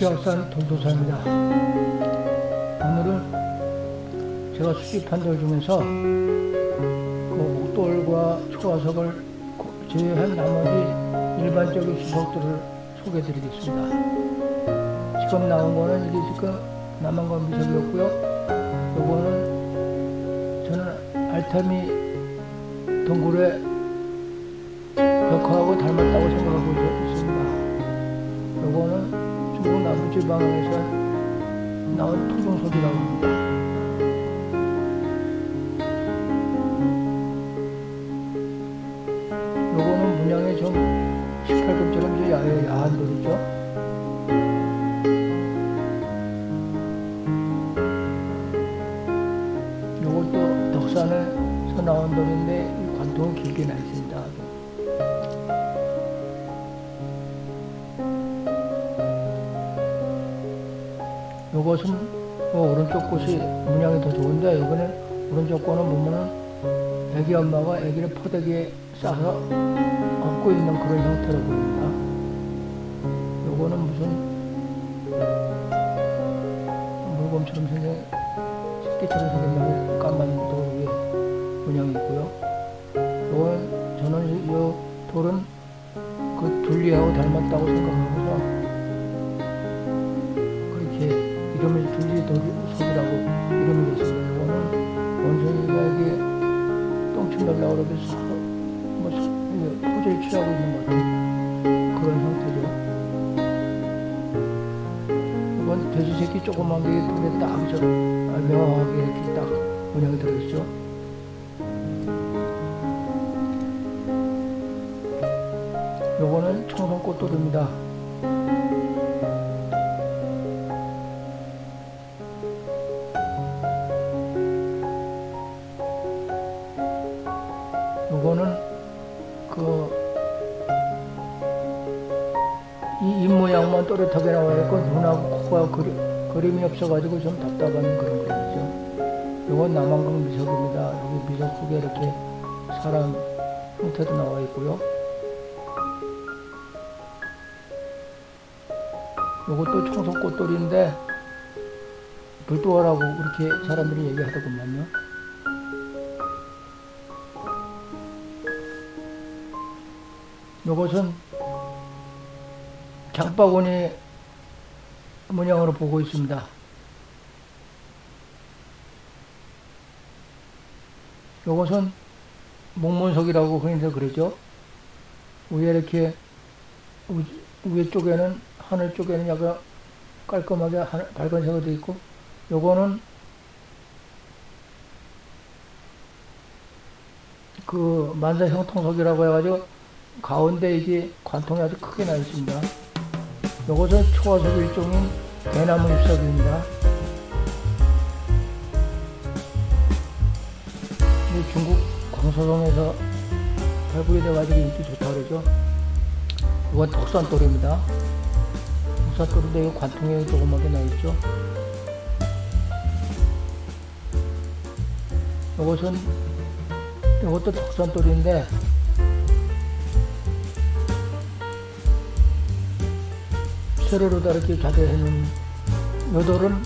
지악산 돌도사입니다. 오늘은 제가 수집한 돌 중에서 그 옥돌과 초화석을 고- 제외한 나머지 일반적인 수석들을 소개해 드리겠습니다. 지금 나온 거는 이게 지금 남한건 미석이었고요. 요거는 저는 알타미 동굴에 벽화하고 닮았다고 생각하고 있습니다. 요거는 중국 남부지방에서 나온 토종 소리라고 합니다. 요거는 문양이 좀 18금처럼 좀 야, 야한 돌이죠. 요것도 덕산에서 나온 돌인데 이 관통은 길게 나 있습니 요것은 요 오른쪽 꽃이 문양이 더 좋은데 이거는 오른쪽 거는 보면은 애기 엄마가 애기를 포대기에 싸서 안고 있는 그런 형태로 보입니다. 요거는 무슨 물범처럼 생긴 새끼처럼 생긴 까만 돌 위에 문양이 있고요. 요건 저는 이- 요 돌은 그 둘리하고 닮았다고 생각하면서 이름을 둘리 돌속이라고 이름이 됐습니다. 이거는 원숭이가 이게 똥침 달라고 그러면서 뭐 포즈를 취하고 있는 것 같은 그런 형태죠. 이건 돼지 새끼 조그만 게 불에 딱저 명확하게 이렇게 딱 문양이 들어있죠. 요거는 청송꽃돌입니다. 요거는 그 이 입 모양만 또렷하게 나와 있고 눈하고 코가 그리, 그림이 없어가지고 좀 답답한 그런 그림이죠. 요건 남한강 미석입니다. 여기 미석 속에 이렇게 사람 형태도 나와 있고요. 요것도 청송꽃돌인데 불도화라고 그렇게 사람들이 얘기하더구만요. 요것은 장바구니 문양으로 보고 있습니다. 요것은 목문석이라고 흔히들 그러죠. 위에 이렇게 우- 위에 쪽에는 하늘 쪽에는 약간 깔끔하게 하- 밝은 색으로 되어 있고 요거는 그 만사 형통석이라고 해가지고 가운데 이게 관통이 아주 크게 나 있습니다. 요것은 초화석 일종인 대나무 잎석입니다. 이 중국 광서성에서 발굴이 돼가지고 인기 좋다 그러죠. 이건 덕산돌입니다. 덕산돌인데 이 관통에 조그맣게 나 있죠. 이것은 이것도 덕산돌인데 세로로 다르게 자대해놓은 요돌은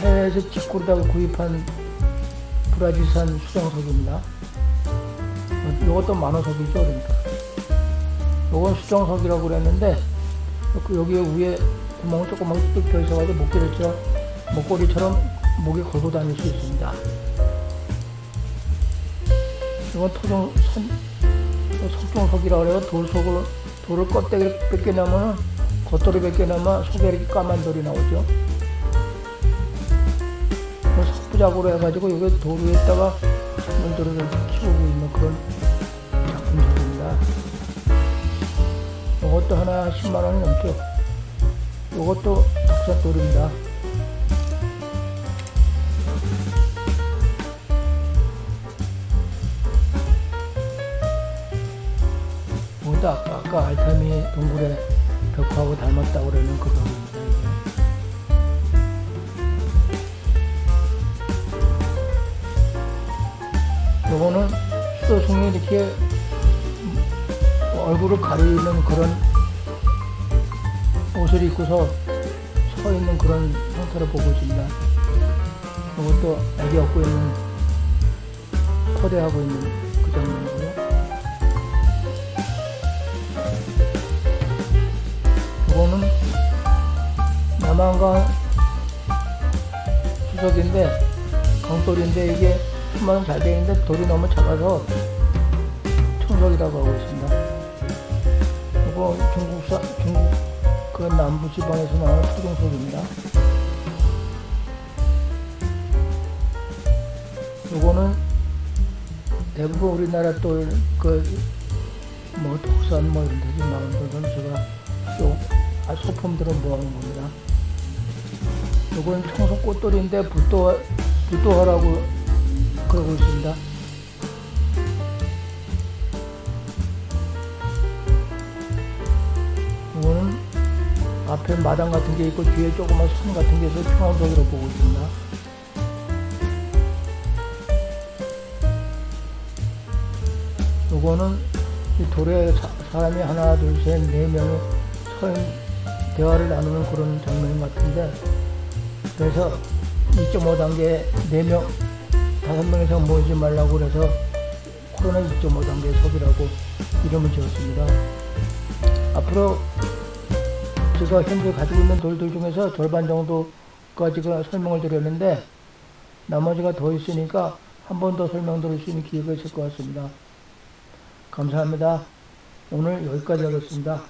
해외에서 직구로다가 구입한 브라질산 수정석입니다. 이것도 만호석이죠, 그러니까. 요건 수정석이라고 그랬는데 그 여기 위에 구멍 조그맣게 뚫혀 있어가지고 목걸이처 럼 목걸이처럼 목에 걸고 다닐 수 있습니다. 이건 토종 선 석종석이라고 그래요. 돌속을 돌을 껍데기를 벗겨내면 겉돌이 벗겨내면 속에 이렇게 까만 돌이 나오죠. 그 석부작으로 해가지고 여기 돌 위에다가 문돌을 키우고 있는 그런 작품들입니다. 이것도 하나 10만 원이 넘죠. 이것도 덕산돌입니다. 이것도 아까, 아까 알타미 동굴의 벽화하고 닮았다고 그러는 그거 요거는 수도승이 이렇게 얼굴을 가리는 그런 옷을 입고서 서 있는 그런 형태를 보고 있습니다. 이것도 애기 업고 있는 포대하고 있는 그 장면이고요. 이거는 남한강 수석인데 강돌인데 이게 수만은 잘 되어 있는데 돌이 너무 작아서 청석이라고 하고 있습니다. 이거 중국사 중국 그 남부 지방에서 나오는 토종석입니다. 요거는 대부분 우리나라 또그뭐 독산 뭐 이런 데서 나오는 거는 제가 소품들은 모아놓은 겁니다. 요건 청소 꽃돌인데 붓도 붓도하라고 그러고 있습니다. 이거는 앞에 마당 같은 게 있고 뒤에 조그만 선 같은 게 있어서 평원석이라고 보고 있습니다. 요거는 이 돌에 사, 사람이 하나, 둘, 셋, 네 명이 서 대화를 나누는 그런 장면 같은데 그래서 2.5 단계 4명, 5명 이상 모이지 말라고 그래서 코로나 2.5 단계 석이라고 이름을 지었습니다. 앞으로 제가 현재 가지고 있는 돌들 중에서 절반 정도가 지금 설명을 드렸는데 나머지가 더 있으니까 한 번 더 설명 드릴 수 있는 기회가 있을 것 같습니다. 감사합니다. 오늘 여기까지 하겠습니다.